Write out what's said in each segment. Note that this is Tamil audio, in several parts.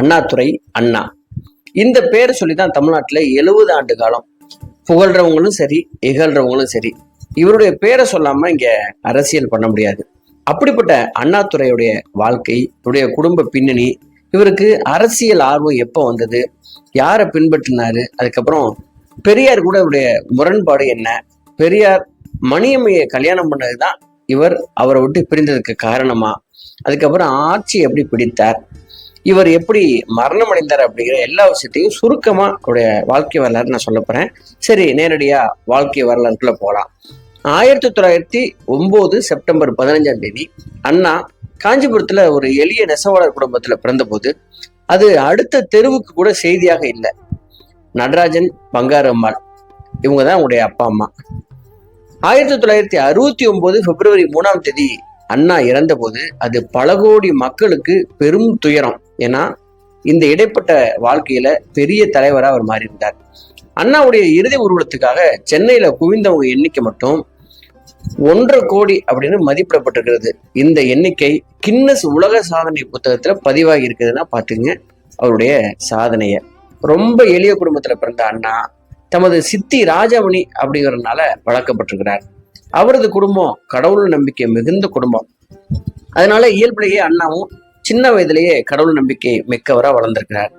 அண்ணாதுரை அண்ணா. இந்த பேரை சொல்லி தான் தமிழ்நாட்டில் எழுபது ஆண்டு காலம் புகழ்றவங்களும் சரி இகழ்றவங்களும் சரி இவருடைய பேரை சொல்லாமல் இங்கே அரசியல் பண்ண முடியாது. அப்படிப்பட்ட அண்ணாதுரையுடைய வாழ்க்கை இவருடைய குடும்ப பின்னணி இவருக்கு அரசியல் ஆர்வம் எப்போ வந்தது யாரை பின்பற்றினாரு அதுக்கப்புறம் பெரியார் கூட இவருடைய முரண்பாடு என்ன பெரியார் மணியம்மையை கல்யாணம் பண்ணது தான் இவர் அவரை விட்டு பிரிந்ததுக்கு காரணமா அதுக்கப்புறம் ஆட்சி எப்படி பிடித்தார் இவர் எப்படி மரணம் அடைந்தார் அப்படிங்கிற எல்லா விஷயத்தையும் சுருக்கமா அவருடைய வாழ்க்கை வரலாறு நான் சொல்ல போறேன். சரி நேரடியா வாழ்க்கை வரலாறுக்குள்ள போகலாம் ஆயிரத்தி தொள்ளாயிரத்தி ஒன்பது செப்டம்பர் பதினஞ்சாம் தேதி அண்ணா காஞ்சிபுரத்துல ஒரு எளிய நெசவாளர் குடும்பத்துல பிறந்தபோது அது அடுத்த தெருவுக்கு கூட செய்தியாக இல்லை. நடராஜன் பங்காரம்மாள் இவங்க தான் உங்களுடைய அப்பா அம்மா. ஆயிரத்தி தொள்ளாயிரத்தி அறுபத்தி ஒன்பது பிப்ரவரி மூணாம் தேதி அண்ணா இறந்தபோது அது பல கோடி மக்களுக்கு பெரும் துயரம். ஏன்னா இந்த இடைப்பட்ட வாழ்க்கையில பெரிய தலைவராக அவர் மாறி இருந்தார் அண்ணாவுடைய இறுதி ஊர்வலத்துக்காக சென்னையில குவிந்தவங்க எண்ணிக்கை மட்டும் ஒன்றரை கோடி அப்படின்னு மதிப்பிடப்பட்டிருக்கிறது. இந்த எண்ணிக்கை கின்னஸ் உலக சாதனை புத்தகத்துல பதிவாகி இருக்குதுன்னா பாத்துங்க அவருடைய சாதனைய. ரொம்ப எளிய குடும்பத்துல பிறந்த அண்ணா தமது சித்தி ராஜாமணி அப்படிங்கிறதுனால வளர்க்கப்பட்டிருக்கிறார். அவரது குடும்பம் கடவுள் நம்பிக்கை மிகுந்த குடும்பம். அதனால இயல்பிலேயே அண்ணாவும் சின்ன வயதிலேயே கடவுள் நம்பிக்கை மிக்கவராக வளர்ந்திருக்கிறார்.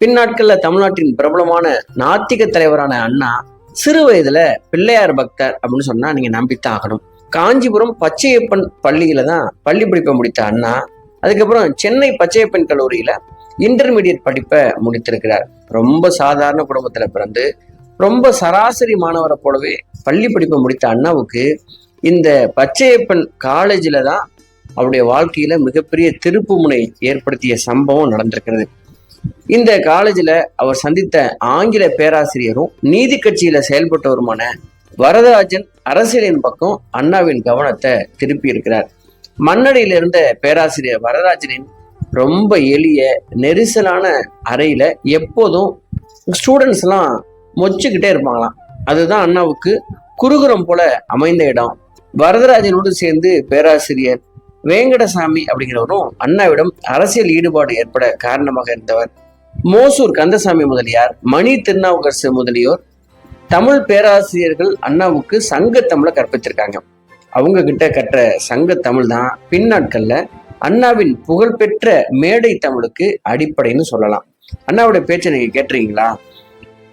பின்னாட்கள்ல தமிழ்நாட்டின் பிரபலமான நாத்திக தலைவரான அண்ணா சிறு வயதுல பிள்ளையார் பக்தர் அப்படின்னு சொன்னா நீங்க நம்பித்தான் ஆகணும். காஞ்சிபுரம் பச்சையப்பன் பள்ளியில தான் பள்ளி படிப்பை முடித்த அண்ணா அதுக்கப்புறம் சென்னை பச்சையப்பன் கல்லூரியில இன்டர்மீடியட் படிப்பை முடித்திருக்கிறார். ரொம்ப சாதாரண குடும்பத்துல பிறந்து ரொம்ப சராசரி மாணவரை போலவே பள்ளி படிப்பை முடித்த அண்ணாவுக்கு இந்த பச்சையப்பன் காலேஜில் தான் அவருடைய வாழ்க்கையில மிகப்பெரிய திருப்பு முனை ஏற்படுத்திய சம்பவம் நடந்திருக்கிறது. இந்த காலேஜில் அவர் சந்தித்த ஆங்கில பேராசிரியரும் நீதி கட்சியில செயல்பட்டவருமான வரதராஜன் அரசியலின் பக்கம் அண்ணாவின் கவனத்தை திருப்பி இருக்கிறார். இருந்த பேராசிரியர் வரதராஜனின் ரொம்ப எளிய நெரிசலான அறையில எப்போதும் ஸ்டூடெண்ட்ஸ் எல்லாம் மொச்சுக்கிட்டே இருப்பாங்களாம். அதுதான் அண்ணாவுக்கு குறுகுறம் போல அமைந்த இடம். வரதராஜனோடு சேர்ந்து பேராசிரியர் வேங்கடசாமி அப்படிங்கிறவரும் அண்ணாவிடம் அரசியல் ஈடுபாடு ஏற்பட காரணமாக இருந்தவர். மோசூர் கந்தசாமி முதலியார் மணி திருநாவுக்கரசு முதலியோர் தமிழ் பேராசிரியர்கள் அண்ணாவுக்கு சங்க தமிழை கற்பித்திருக்காங்க அவங்க கிட்ட கற்ற சங்க தமிழ் தான் பின்னாட்கள்ல அண்ணாவின் புகழ்பெற்ற மேடை தமிழுக்கு அடிப்படைன்னு சொல்லலாம். அண்ணாவுடைய பேச்சை நீங்க கேட்டுறீங்களா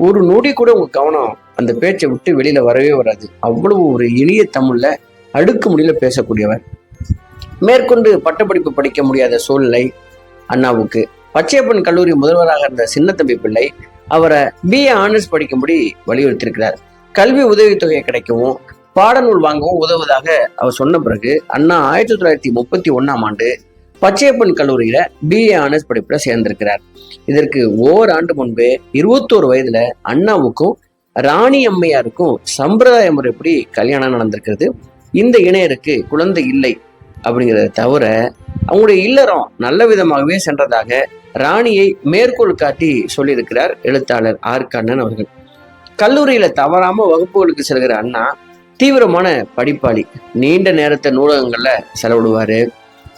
ஒரு நொடி கூட உங்க கவனம் அந்த பேச்சை விட்டு வெளியில வரவே வராது. அவ்வளவு ஒரு எளிய தமிழ்ல அடுக்கு முடியல பேசக்கூடியவர். மேற்கொண்டு பட்டப்படிப்பு படிக்க முடியாத சூழ்நிலை அண்ணாவுக்கு. பச்சையப்பன் கல்லூரி முதல்வராக இருந்த சின்னத்தம்பி பிள்ளை அவரை பிஏ ஆனர்ஸ் படிக்கும்படி வலியுறுத்தியிருக்கிறார். கல்வி உதவித்தொகை கிடைக்கவும் பாடநூல் வாங்கவும் உதவுவதாக அவர் சொன்ன பிறகு அண்ணா ஆயிரத்தி தொள்ளாயிரத்தி முப்பத்தி ஒன்னாம் ஆண்டு பச்சையப்பன் கல்லூரியில பிஏ ஆனர்ஸ் படிப்புல சேர்ந்திருக்கிறார். இதற்கு ஓராண்டு முன்பு இருபத்தோரு வயதுல அண்ணாவுக்கும் ராணி அம்மையாருக்கும் சம்பிரதாய முறைப்படி கல்யாணம் நடந்திருக்கிறது. இந்த இணையருக்கு குழந்தை இல்லை. அப்படிங்கிறத தவிர அவங்களுடைய இல்லறம் நல்ல விதமாகவே சென்றதாக ராணியை மேற்கோள் காட்டி சொல்லியிருக்கிறார் எழுத்தாளர் ஆர். கண்ணன் அவர்கள். கல்லூரியில தவறாம வகுப்புகளுக்கு செல்கிற அண்ணா தீவிரமான படிப்பாளி. நீண்ட நேரத்தை நூலகங்கள்ல செலவிடுவாரு.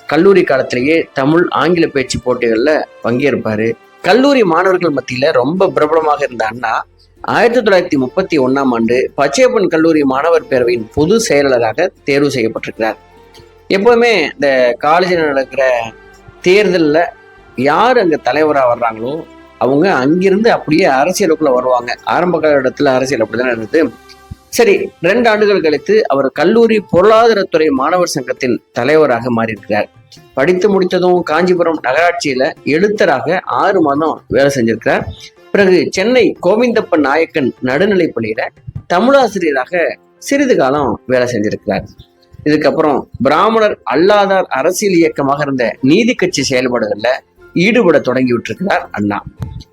கல்லூரி காலத்திலேயே தமிழ் ஆங்கில பேச்சு போட்டிகள்ல பங்கேற்பாரு. கல்லூரி மாணவர்கள் மத்தியில ரொம்ப பிரபலமாக இருந்த அண்ணா ஆயிரத்தி தொள்ளாயிரத்தி முப்பத்தி ஒன்னாம் ஆண்டு பச்சையப்பன் கல்லூரி மாணவர் பேரவையின் பொது செயலாளராக தேர்வு செய்யப்பட்டிருக்கிறார். எப்போதுமே இந்த காலேஜில் நடக்கிற தேர்தலில் யார் அங்கே தலைவராக வர்றாங்களோ அவங்க அங்கிருந்து அப்படியே அரசியலுக்குள்ளே வருவாங்க. ஆரம்ப காலகட்டத்தில் அரசியல் அப்படிதான் இருந்தது. சரி ரெண்டு ஆண்டுகள் கழித்து அவர் கல்லூரி பொருளாதாரத்துறை மாணவர் சங்கத்தின் தலைவராக மாறியிருக்கிறார். படித்து முடித்ததும் காஞ்சிபுரம் நகராட்சியில எழுத்தராக ஆறு மாதம் வேலை செஞ்சிருக்கிறார். பிறகு சென்னை கோவிந்தப்பன் நாயக்கன் நடுநிலைப்பள்ளியில தமிழாசிரியராக சிறிது காலம் வேலை செஞ்சிருக்கிறார். இதுக்கப்புறம் பிராமணர் அல்லாதார் அரசியல் இயக்கமாக இருந்த நீதி கட்சி செயல்பாடுகள்ல ஈடுபட தொடங்கி விட்டிருக்கிறார் அண்ணா.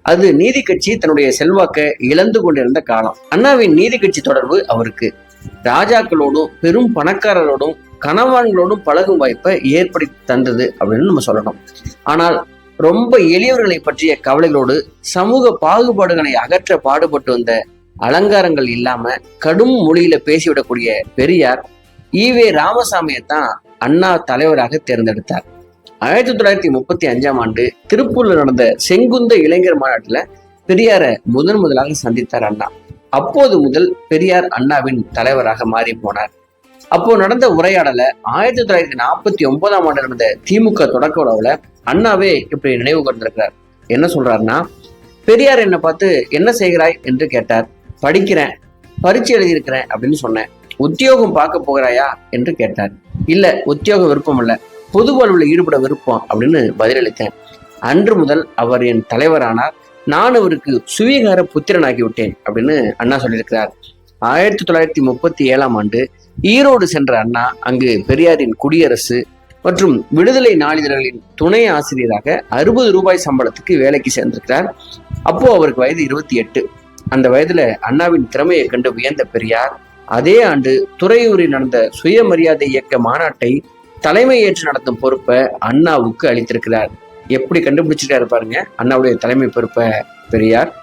அது நீதி கட்சி தன்னுடைய செல்வாக்கை இழந்து கொண்டிருந்த காலம். அண்ணாவின் நீதி கட்சி தொடர்பு அவருக்கு. ராஜாக்களோடும் பெரும் பணக்காரரோடும் கணவான்களோடும் பழகும் வாய்ப்பை ஏற்படுத்தி தந்தது அப்படின்னு நம்ம சொல்லணும். ஆனால் ரொம்ப எளியவர்களை பற்றிய கவலைகளோடு சமூக பாகுபாடுகளை அகற்ற பாடுபட்டு வந்த அலங்காரங்கள் இல்லாம கடும் மொழியில பேசிவிடக்கூடிய பெரியார் ஈவே ராமசாமியை தான் அண்ணா தலைவராக தேர்ந்தெடுத்தார். ஆயிரத்தி தொள்ளாயிரத்தி முப்பத்தி அஞ்சாம் ஆண்டு திருப்பூர்ல நடந்த செங்குந்த இளைஞர் மாநாட்டுல பெரியார முதன் முதலாக சந்தித்தார் அண்ணா. அப்போது முதல் பெரியார் அண்ணாவின் தலைவராக மாறி போனார். அப்போ நடந்த உரையாடல ஆயிரத்தி தொள்ளாயிரத்தி நாற்பத்தி ஒன்பதாம் ஆண்டு நடந்த திமுக தொடக்க விழாவுல அண்ணாவே இப்படி நினைவு கொண்டிருக்கிறார். என்ன சொல்றாருன்னா பெரியார் என்னை பார்த்து என்ன செய்கிறாய்? என்று கேட்டார். படிக்கிறேன் பரிச்சு எழுதியிருக்கிறேன் அப்படின்னு சொன்னேன். உத்தியோகம் பார்க்க போகிறாயா என்று கேட்டார். இல்ல உத்தியோக விருப்பம் இல்ல. பொது வாழ்வில் ஈடுபட விருப்பம் அப்படின்னு பதிலளித்தேன். அன்று முதல் அவர் என் தலைவரானார். நான் அவருக்கு சுவீகார புத்திரனாகி விட்டேன் அப்படின்னு அண்ணா சொல்லியிருக்கிறார். ஆயிரத்தி தொள்ளாயிரத்தி முப்பத்தி ஏழாம் ஆண்டு ஈரோடு சென்ற அண்ணா அங்கு பெரியாரின் குடியரசு மற்றும் விடுதலை நாளிதழ்களின் துணை ஆசிரியராக அறுபது ரூபாய் சம்பளத்துக்கு வேலைக்கு சேர்ந்திருக்கிறார். அப்போ அவருக்கு வயது இருபத்தி எட்டு. அந்த வயதுல அண்ணாவின் திறமையை கண்டு வியந்த பெரியார் அதே ஆண்டு துறையூரில் நடந்த சுயமரியாதை இயக்க மாநாட்டை தலைமை ஏற்று நடத்தும் பொறுப்பை அண்ணாவுக்கு அளித்திருக்கிறார். எப்படி கண்டுபிடிச்சிட்டாரு பாருங்க. அண்ணாவுடைய தலைமை பொறுப்பை பெரியார்.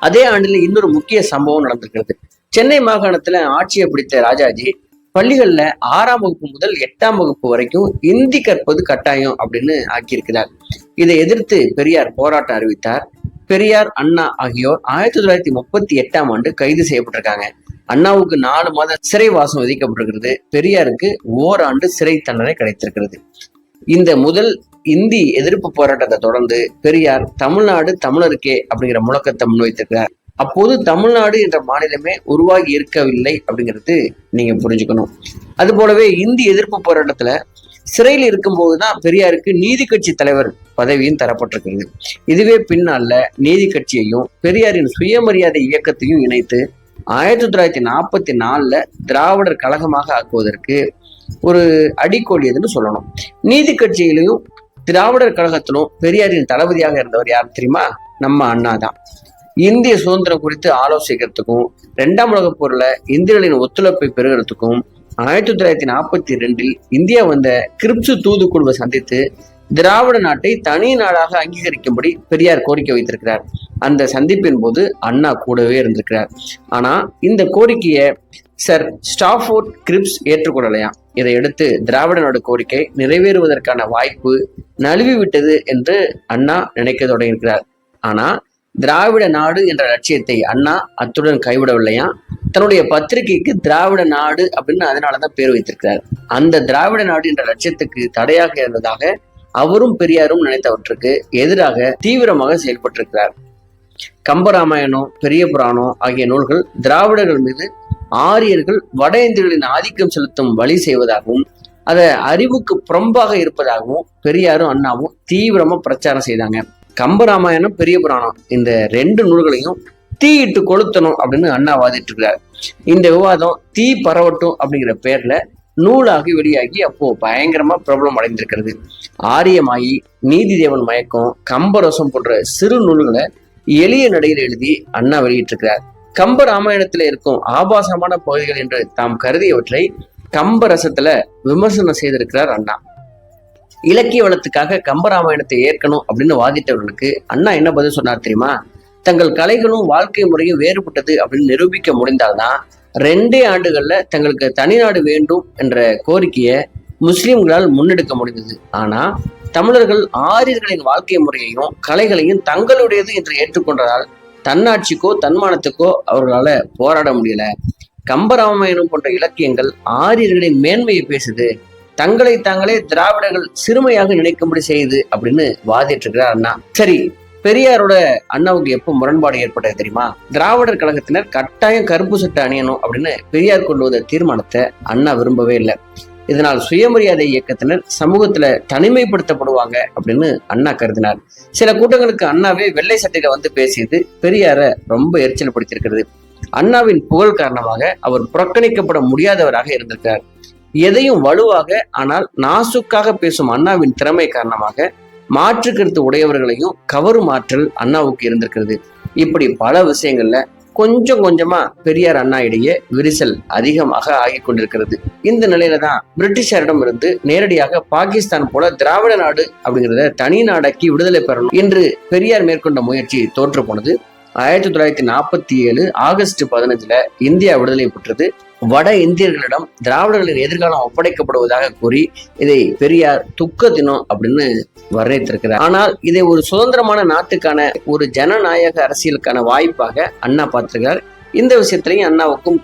அதே ஆண்டுல இன்னொரு முக்கிய சம்பவம் நடந்திருக்கிறது. சென்னை மாகாணத்துல ஆட்சியை பிடித்த ராஜாஜி பள்ளிகள்ல ஆறாம் வகுப்பு முதல் எட்டாம் வகுப்பு வரைக்கும் இந்தி கற்பது கட்டாயம் அப்படின்னு ஆக்கியிருக்கிறார். இதை எதிர்த்து பெரியார் போராட்டம் அறிவித்தார். பெரியார் அண்ணா ஆகியோர் ஆயிரத்தி தொள்ளாயிரத்தி முப்பத்தி எட்டாம் ஆண்டு கைது செய்யப்பட்டிருக்காங்க. அண்ணாவுக்கு நாலு மாத சிறைவாசம் விதிக்கப்பட்டிருக்கிறது. பெரியாருக்கு ஓராண்டு சிறை தண்டனை கிடைத்திருக்கிறது. இந்த முதல் இந்தி எதிர்ப்பு போராட்டத்தை தொடர்ந்து பெரியார் தமிழ்நாடு தமிழருக்கே அப்படிங்கிற முழக்கத்தை முன்வைத்திருக்கிறார். அப்போது தமிழ்நாடு என்ற மாநிலமே உருவாகி இருக்கவில்லை அப்படிங்கிறது நீங்க புரிஞ்சுக்கணும். அது போலவே இந்தி எதிர்ப்பு போராட்டத்துல சிறையில் இருக்கும்போதுதான் பெரியாருக்கு நீதி கட்சி தலைவர் பதவியும் தரப்பட்டிருக்கிறது. இதுவே பின்னால நீதி கட்சியையும் பெரியாரின் சுயமரியாதை இயக்கத்தையும் இணைத்து ஆயிரத்தி தொள்ளாயிரத்தி நாற்பத்தி நாலில் திராவிடர் கழகமாக ஆக்குவதற்கு ஒரு அடிக்கோல் எதுன்னு சொல்லணும். நீதி கட்சியிலையும் திராவிடர் கழகத்திலும் பெரியாரின் தளபதியாக இருந்தவர் யார் தெரியுமா? நம்ம அண்ணா தான் இந்திய சுதந்திரம் குறித்து ஆலோசிக்கிறதுக்கும் இரண்டாம் உலகப் போர்ல இந்தியர்களின் ஒத்துழைப்பை பெறுகிறதுக்கும் ஆயிரத்தி தொள்ளாயிரத்தி நாற்பத்தி ரெண்டில் இந்தியா வந்த கிரிப்சு தூதுக்குழுவை சந்தித்து திராவிட நாட்டை தனி நாடாக அங்கீகரிக்கும்படி பெரியார் கோரிக்கை வைத்திருக்கிறார். அந்த சந்திப்பின் போது அண்ணா கூடவே இருந்திருக்கிறார். ஆனா இந்த கோரிக்கையை சர் ஸ்டாஃபோர்ட் கிரிப்ஸ் ஏற்றுக்கொள்ளலையா? இதையடுத்து திராவிட நாடு கோரிக்கை நிறைவேறுவதற்கான வாய்ப்பு நழுவி விட்டது என்று அண்ணா நினைக்க தொடங்கியிருக்கிறார். ஆனா திராவிட நாடு என்ற லட்சியத்தை அண்ணா அத்துடன் கைவிடவில்லையா? தன்னுடைய பத்திரிகைக்கு திராவிட நாடு அப்படின்னு அதனாலதான் பேர் வைத்திருக்கிறார். அந்த திராவிட நாடு என்ற லட்சியத்துக்கு தடையாக இருந்ததாக அவரும் பெரியாரும் நினைத்தவற்றுக்கு எதிராக தீவிரமாக செயல்பட்டிருக்கிறார். கம்பராமாயணம் பெரிய புராணம் ஆகிய நூல்கள் திராவிடர்கள் மீது ஆரியர்கள் வட இந்தியர்களின் ஆதிக்கம் செலுத்தும் வழி செய்வதாகவும் அதை அறிவுக்கு புறம்பாக இருப்பதாகவும் பெரியாரும் அண்ணாவும் தீவிரமா பிரச்சாரம் செய்தாங்க. கம்பராமாயணம் பெரிய புராணம் இந்த ரெண்டு நூல்களையும் தீயிட்டு கொளுத்தணும் அப்படின்னு அண்ணா வாதிட்டு இருக்கிறார் இந்த விவாதம் தீ பரவட்டும் அப்படிங்கிற பேர்ல நூலாகி வெளியாகி அப்போ பயங்கரமா பிரபலம் அடைந்திருக்கிறது. ஆரியமாயி நீதி தேவன் மயக்கம் கம்பரசம் போன்ற சிறு நூல்களை எளிய நடையில் எழுதி அண்ணா வெளியிட்டிருக்கிறார். கம்ப ராமாயணத்துல இருக்கும் ஆபாசமான பகுதிகள் என்று தாம் கருதியவற்றை கம்பரசத்துல விமர்சனம் செய்திருக்கிறார் அண்ணா. இலக்கிய வளத்துக்காக கம்பராமாயணத்தை ஏற்கணும் அப்படின்னு வாதிட்டவர்களுக்கு அண்ணா என்ன பதில் சொன்னார் தெரியுமா? தங்கள் கலைகளும் வாழ்க்கை முறையும் வேறுபட்டது அப்படின்னு நிரூபிக்க முடிந்தால்தான் ரெண்டே ஆண்டுகளில் தங்களுக்கு தனிநாடு வேண்டும் என்ற கோரிக்கையை முஸ்லிம்களால் முன்னெடுக்க முடிந்தது. ஆனால் தமிழர்கள் ஆரியர்களின் வாழ்க்கை முறையையும் கலைகளையும் தங்களுடையது என்று ஏற்றுக்கொண்டதால் தன்னாட்சிக்கோ தன்மானத்துக்கோ அவர்களால் போராட முடியல. கம்பராமாயணம் போன்ற இலக்கியங்கள் ஆரியர்களின் மேன்மையை பேசுது. தங்களை தாங்களே திராவிடர்கள் சிறுமையாக நினைக்கும்படி செய்யுது அப்படின்னு வாதிட்டு இருக்கிறார் அண்ணா. சரி பெரியாரோட அண்ணாவுக்கு எப்போ முரண்பாடு ஏற்பட்டது தெரியுமா? திராவிடர் கழகத்தினர் கட்டாயம் கருப்பு சட்டை அணியணும் அப்படின்னு பெரியார் கொண்டு வந்த தீர்மானத்தை அண்ணா விரும்பவே இல்லை. இதனால் சுயமரியாதை இயக்கத்தினர் சமூகத்துல தனிமைப்படுத்தப்படுவாங்க அப்படின்னு அண்ணா கருதினார். சில கூட்டங்களுக்கு அண்ணாவே வெள்ளை சட்டையில வந்து பேசியது பெரியார ரொம்ப எரிச்சல் படுத்திருக்கிறது அண்ணாவின் புகழ் காரணமாக அவர் புறக்கணிக்கப்பட முடியாதவராக இருந்திருக்கார் எதையும் வலுவாக ஆனால் நாசுக்காக பேசும் அண்ணாவின் திறமை காரணமாக மாற்று கருத்து உடையவர்களையும் கவரும் ஆற்றல் அண்ணாவுக்கு இருந்திருக்கிறது. இப்படி பல விஷயங்கள்ல கொஞ்சம் கொஞ்சமா பெரியார் அண்ணா இடையே விரிசல் அதிகமாக ஆகி கொண்டிருக்கிறது. இந்த நிலையில தான் பிரிட்டிஷாரிடம் இருந்து நேரடியாக பாகிஸ்தான் போல திராவிட நாடு அப்படிங்கிறத தனி நாடாக்கி விடுதலை பெறணும் என்று பெரியார் மேற்கொண்ட முயற்சி தோற்று போனது ஆயிரத்தி தொள்ளாயிரத்தி நாற்பத்தி ஏழு ஆகஸ்ட் பதினஞ்சுல இந்தியா விடுதலை பெற்றது. வட இந்தியர்களிடம் திராவிடர்களின் எதிர்காலம் ஒப்படைக்கப்படுவதாக கூறி இதை பெரியார் துக்க தினம் அப்படின்னு வர்ணித்திருக்கிறார் ஆனால் இதை ஒரு சுதந்திரமான நாட்டுக்கான ஒரு ஜனநாயக அரசியலுக்கான வாய்ப்பாக அண்ணா பார்த்திருக்கிறார். இந்த விஷயத்திலையும் அண்ணாவுக்கும்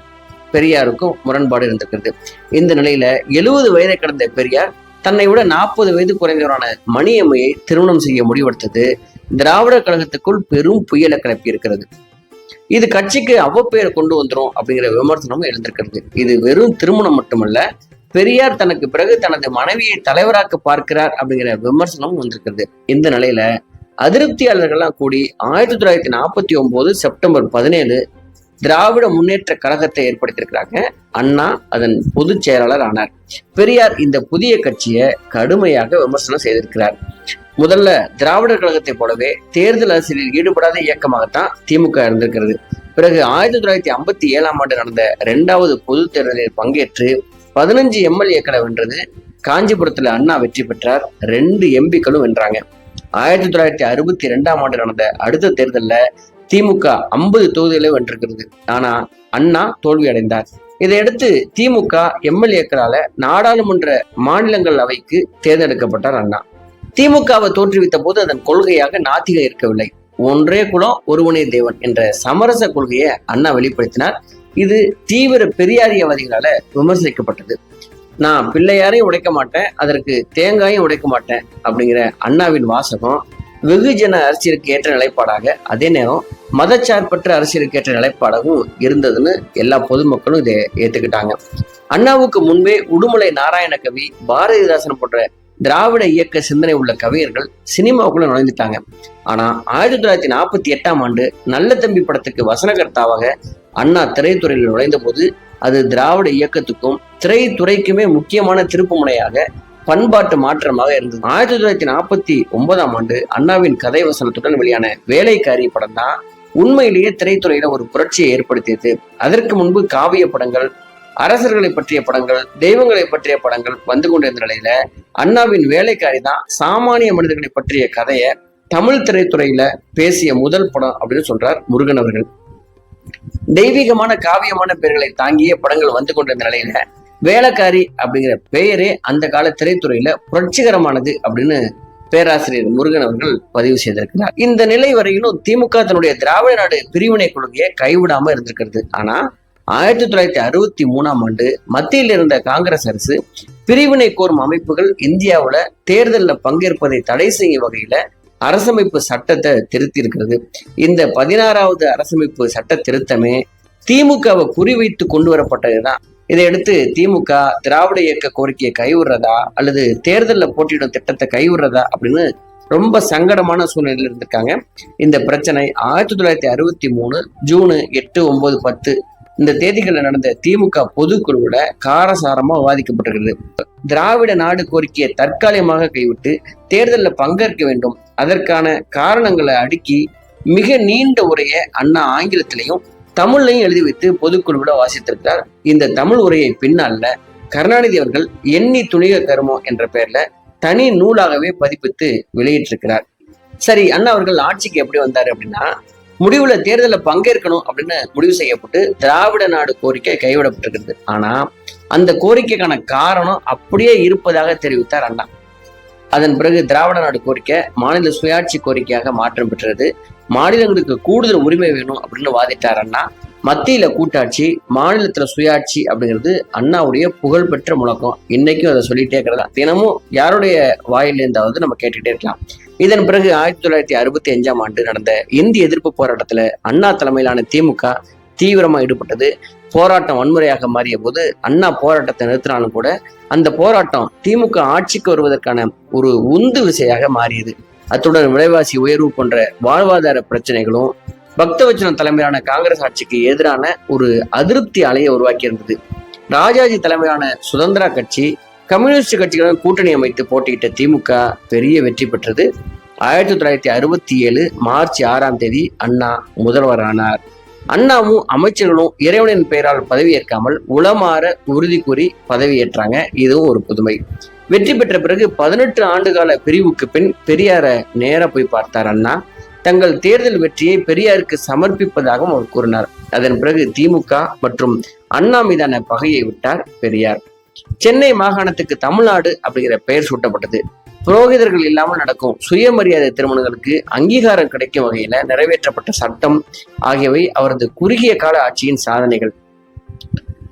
பெரியாருக்கும் முரண்பாடு இருந்திருக்கிறது. இந்த நிலையில எழுபது வயதை கடந்த பெரியார் தன்னை விட நாற்பது வயது குறைந்தவரான மணியம்மையை திருமணம் செய்ய முடிவெடுத்தது திராவிடர் கழகத்துக்குள் பெரும் புயலை கிளப்பி இருக்கிறது. இது கட்சிக்கு அவ்வப்பெயர் கொண்டு வந்துரும் அப்படிங்கிற விமர்சனமும் எழுந்திருக்கிறது. இது வெறும் திருமணம் மட்டுமல்ல பெரியார் தனக்கு பிறகு தனது மனைவியை தலைவராக்க பார்க்கிறார் அப்படிங்கிற விமர்சனமும் வந்திருக்கிறது. இந்த நிலையில அதிருப்தியாளர்கள்லாம் கூடி ஆயிரத்தி தொள்ளாயிரத்தி நாற்பத்தி ஒன்பது செப்டம்பர் பதினேழு திராவிட முன்னேற்ற கழகத்தை ஏற்படுத்தியிருக்கிறாங்க. அண்ணா அதன் பொதுச் செயலாளர் ஆனார். பெரியார் இந்த புதிய கட்சியை கடுமையாக விமர்சனம் செய்திருக்கிறார். முதல்ல திராவிடர் கழகத்தை போலவே தேர்தல் அரசியலில் ஈடுபடாத இயக்கமாகத்தான் திமுக இருந்திருக்கிறது. பிறகு ஆயிரத்தி தொள்ளாயிரத்தி ஐம்பத்தி ஏழாம் ஆண்டு நடந்த இரண்டாவது பொது தேர்தலில் பங்கேற்று பதினஞ்சு எம்எல்ஏக்களை வென்றது. காஞ்சிபுரத்துல அண்ணா வெற்றி பெற்றார். ரெண்டு எம்பிக்களும் வென்றாங்க. ஆயிரத்தி தொள்ளாயிரத்தி அறுபத்தி ரெண்டாம் ஆண்டு நடந்த அடுத்த தேர்தல்ல திமுக ஐம்பது தொகுதிகளை வென்றிருக்கிறது. ஆனா அண்ணா தோல்வி அடைந்தார். இதையடுத்து திமுக எம்எல்ஏக்களால நாடாளுமன்ற மாநிலங்கள் அவைக்கு தேர்ந்தெடுக்கப்பட்டார் அண்ணா. திமுகவை தோற்றுவித்த போது அதன் கொள்கையாக நாத்திகம் இருக்கவில்லை. ஒன்றே குலம் ஒருவனே தேவன் என்ற சமரச கொள்கையை அண்ணா வெளிப்படுத்தினார். இது தீவிர பெரியாரியவாதிகளால விமர்சிக்கப்பட்டது. நான் பிள்ளையாரையும் உடைக்க மாட்டேன் அதற்கு தேங்காயும் உடைக்க மாட்டேன் அப்படிங்கிற அண்ணாவின் வாசகம் வெகுஜன அரசியலுக்கு ஏற்ற நிலைப்பாடாக அதே நேரம் மதச்சார்பற்ற அரசியலுக்கு ஏற்ற நிலைப்பாடாகவும் இருந்ததுன்னு எல்லா பொதுமக்களும் இதை ஏத்துக்கிட்டாங்க. அண்ணாவுக்கு முன்பே உடுமலை நாராயண கவி பாரதிதாசன் போன்ற திராவிட இயக்க சிந்தனை உள்ள கவிஞர்கள் சினிமாவுக்குள்ள நுழைந்துட்டாங்க. ஆனா ஆயிரத்தி தொள்ளாயிரத்தி நாற்பத்தி எட்டாம் ஆண்டு நல்ல தம்பி படத்துக்கு வசனகர்த்தாவாக அண்ணா திரைத்துறையில் நுழைந்த போது அது திராவிட இயக்கத்துக்கும் திரைத்துறைக்குமே முக்கியமான திருப்புமுனையாக பண்பாட்டு மாற்றமாக இருந்தது. ஆயிரத்தி தொள்ளாயிரத்தி நாற்பத்தி ஒன்பதாம் ஆண்டு அண்ணாவின் கதை வசனத்துடன் வெளியான வேலைக்காரி படம் தான் உண்மையிலேயே திரைத்துறையில ஒரு புரட்சியை ஏற்படுத்தியது. அதற்கு முன்பு காவிய படங்கள் அரசர்களை பற்றிய படங்கள் தெய்வங்களை பற்றிய படங்கள் வந்து கொண்டிருந்த நிலையில அண்ணாவின் வேலைக்காரி தான் சாமானிய மனிதர்களை பற்றிய கதையை தமிழ் திரைத்துறையில பேசிய முதல் படம் அப்படின்னு சொல்றார் முருகன் அவர்கள். தெய்வீகமான காவியமான பெயர்களை தாங்கிய படங்கள் வந்து கொண்டிருந்த நிலையில வேலைக்காரி அப்படிங்கிற பெயரே அந்த கால திரைத்துறையில புரட்சிகரமானது அப்படின்னு பேராசிரியர் முருகன் அவர்கள் பதிவு செய்திருக்கிறார். இந்த நிலை வரையிலும் திமுக தன்னுடைய திராவிட நாடு பிரிவினை கொள்கையை கைவிடாம இருந்திருக்கிறது. ஆனா ஆயிரத்தி தொள்ளாயிரத்தி அறுபத்தி மூணாம் ஆண்டு மத்தியில் இருந்த காங்கிரஸ் அரசு பிரிவினை கோரும் அமைப்புகள் இந்தியாவில் தேர்தலில் பங்கேற்பதை தடை செய்யும் வகையில அரசமைப்பு சட்டத்தை திருத்தி இருக்கிறது இந்த பதினாறாவது அரசமைப்பு சட்ட திருத்தமே திமுகவை குறிவைத்து கொண்டு வரப்பட்டதுதான். இதையடுத்து திமுக திராவிட இயக்க கோரிக்கையை கைவிடுறதா அல்லது தேர்தலில் போட்டியிடும் திட்டத்தை கைவிடுறதா அப்படின்னு ரொம்ப சங்கடமான சூழ்நிலையில் இருந்திருக்காங்க. இந்த பிரச்சனை ஆயிரத்தி தொள்ளாயிரத்தி அறுபத்தி மூணு ஜூனு எட்டு ஒன்பது பத்து இந்த தேதிகளில் நடந்த திமுக பொதுக்குழுவில் காரசாரமா விவாதிக்கப்பட்டிருக்கிறது. திராவிட நாடு கோரிக்கையை தற்காலிகமாக கைவிட்டு தேர்தலில் பங்கேற்க வேண்டும். அதற்கான காரணங்களை அடுக்கி மிக நீண்ட உரையை அண்ணா ஆங்கிலத்திலையும் தமிழ்லையும் எழுதி வைத்து பொதுக்குழுவிட வாசித்திருக்கிறார். இந்த தமிழ் உரையை பின்னால கருணாநிதி அவர்கள் எண்ணி துணிக கருமம் என்ற பெயர்ல தனி நூலாகவே பதிப்பித்து வெளியிட்டிருக்கிறார். சரி அண்ணா அவர்கள் ஆட்சிக்கு எப்படி வந்தாரு அப்படின்னா முடிவுல தேர்தலில் பங்கேற்கணும் அப்படின்னு முடிவு செய்யப்பட்டு திராவிட நாடு கோரிக்கை கைவிடப்பட்டிருக்கிறது. ஆனா அந்த கோரிக்கைக்கான காரணம் அப்படியே இருப்பதாக தெரிவித்தார் அண்ணா. அதன் பிறகு திராவிட நாடு கோரிக்கை மாநில சுயாட்சி கோரிக்கையாக மாற்றம் பெற்றது. மாநிலங்களுக்கு கூடுதல் உரிமை வேணும் அப்படின்னு வாதிட்டார் அண்ணா மத்தியில கூட்டாட்சி மாநிலத்துல சுயாட்சி அப்படிங்கிறது அண்ணாவுடைய புகழ்பெற்ற முழக்கம். இன்னைக்கும் அதை சொல்லிட்டே இருக்கிறதா? தினமும் யாருடைய வாயிலிருந்தாவது நம்ம கேட்டுட்டே இருக்கலாம். இதன் பிறகு ஆயிரத்தி தொள்ளாயிரத்தி அறுபத்தி அஞ்சாம் ஆண்டு நடந்த இந்திய எதிர்ப்பு போராட்டத்துல அண்ணா தலைமையிலான திமுக தீவிரமா ஈடுபட்டது. போராட்டம் வன்முறையாக மாறிய போது அண்ணா போராட்டத்தை நிறுத்தினாலும் கூட அந்த போராட்டம் திமுக ஆட்சிக்கு வருவதற்கான ஒரு உந்து விசையாக மாறியது. அத்துடன் விலைவாசி உயர்வு போன்ற வாழ்வாதார பிரச்சனைகளும் பக்தவச்சனம் தலைமையிலான காங்கிரஸ் ஆட்சிக்கு எதிரான ஒரு அதிருப்தி அலையை உருவாக்கி இருந்தது ராஜாஜி தலைமையிலான சுதந்திரா கட்சி கம்யூனிஸ்ட் கட்சிகளுடன் கூட்டணி அமைத்து போட்டியிட்ட திமுக பெரிய வெற்றி பெற்றது. ஆயிரத்தி தொள்ளாயிரத்தி அறுபத்தி ஏழு மார்ச் ஆறாம் தேதி அண்ணா முதல்வரானார். அண்ணாவும் அமைச்சர்களும் இறைவனின் பெயரால் பதவியேற்காமல் உளமாற உறுதி கூறி பதவியேற்றாங்க. இதுவும் ஒரு புதுமை. வெற்றி பெற்ற பிறகு பதினெட்டு ஆண்டுகால பிரிவுக்கு பின் பெரியார நேர போய் பார்த்தார் அண்ணா. தங்கள் தேர்தல் வெற்றியை பெரியாருக்கு சமர்ப்பிப்பதாகவும் அவர் கூறினார். அதன் பிறகு திமுக மற்றும் அண்ணா மீதான பகையை விட்டார் பெரியார். சென்னை மாகாணத்துக்கு தமிழ்நாடு அப்படிங்கிற பெயர் சூட்டப்பட்டது. புரோகிதர்கள் இல்லாமல் நடக்கும் சுயமரியாதை திருமணங்களுக்கு அங்கீகாரம் கிடைக்கும் வகையில நிறைவேற்றப்பட்ட சட்டம் ஆகியவை அவரது குறுகிய கால ஆட்சியின் சாதனைகள்.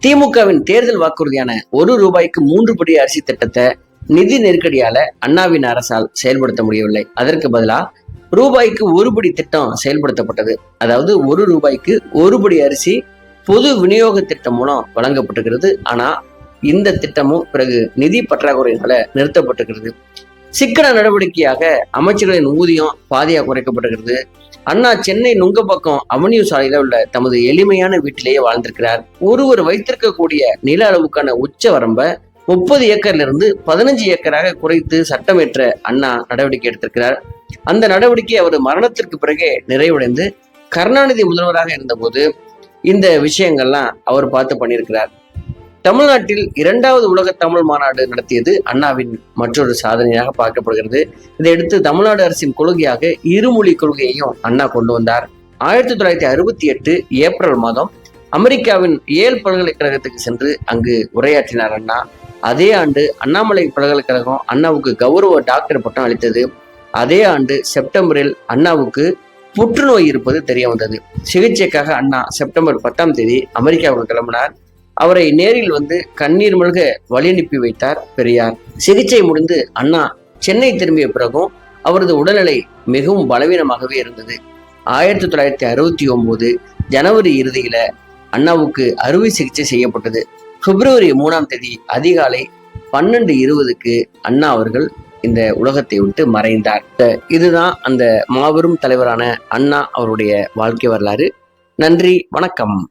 திமுகவின் தேர்தல் வாக்குறுதியான ஒரு ரூபாய்க்கு மூன்று படி அரிசி திட்டத்தை நிதி நெருக்கடியால அண்ணாவின் அரசால் செயல்படுத்த முடியவில்லை. அதற்கு பதிலாக ரூபாய்க்கு ஒருபடி திட்டம் செயல்படுத்தப்பட்டது. அதாவது ஒரு ரூபாய்க்கு ஒருபடி அரிசி பொது விநியோக திட்டம் மூலம் வழங்கப்பட்டிருக்கிறது. ஆனா இந்த திட்டமும் பிறகு நிதி பற்றாக்குறையினால நிறுத்தப்பட்டிருக்கிறது. சிக்கன நடவடிக்கையாக அமைச்சர்களின் ஊதியம் பாதியாக குறைக்கப்பட்டிருக்கிறது. அண்ணா சென்னை நுங்கப்பக்கம் அவனியூ சாலையில உள்ள தமது எளிமையான வீட்டிலேயே வாழ்ந்திருக்கிறார். ஒருவர் வைத்திருக்கக்கூடிய நில அளவுக்கான உச்ச வரம்பை முப்பது ஏக்கர்ல இருந்து பதினஞ்சு ஏக்கராக குறைத்து சட்டமேற்ற அண்ணா நடவடிக்கை எடுத்திருக்கிறார். அந்த நடவடிக்கை அவர் மரணத்திற்கு பிறகே நிறைவடைந்து கருணாநிதி முதல்வராக இருந்தபோது இந்த விஷயங்கள்லாம் அவர் பார்த்து பண்ணியிருக்கிறார். தமிழ்நாட்டில் இரண்டாவது உலக தமிழ் மாநாடு நடத்தியது அண்ணாவின் மற்றொரு சாதனையாக பார்க்கப்படுகிறது. இதையடுத்து தமிழ்நாடு அரசின் கொள்கையாக இருமொழி கொள்கையையும் அண்ணா கொண்டு வந்தார். ஆயிரத்தி தொள்ளாயிரத்தி அறுபத்தி எட்டு ஏப்ரல் மாதம் அமெரிக்காவின் ஏல் பல்கலைக்கழகத்துக்கு சென்று அங்கு உரையாற்றினார் அண்ணா. அதே ஆண்டு அண்ணாமலை பல்கலைக்கழகம் அண்ணாவுக்கு கௌரவ டாக்டர் பட்டம் அளித்தது. அதே ஆண்டு செப்டம்பரில் அண்ணாவுக்கு புற்றுநோய் இருப்பது தெரிய வந்தது. சிகிச்சைக்காக அண்ணா செப்டம்பர் பத்தாம் தேதி அமெரிக்காவுக்கு கிளம்பினார். அவரை நேரில் வந்து கண்ணீர் மல்க வழி அனுப்பி வைத்தார் பெரியார். சிகிச்சை முடிந்து அண்ணா சென்னை திரும்பிய பிறகும் அவரது உடல்நிலை மிகவும் பலவீனமாகவே இருந்தது. ஆயிரத்தி தொள்ளாயிரத்தி அறுபத்தி ஒன்பது ஜனவரி இறுதியில அண்ணாவுக்கு அறுவை சிகிச்சை செய்யப்பட்டது. பிப்ரவரி மூணாம் தேதி அதிகாலை பன்னெண்டு இருபதுக்கு அண்ணா அவர்கள் இந்த உலகத்தை விட்டு மறைந்தார். இதுதான் அந்த மாபெரும் தலைவரான அண்ணா அவருடைய வாழ்க்கை வரலாறு. நன்றி வணக்கம்.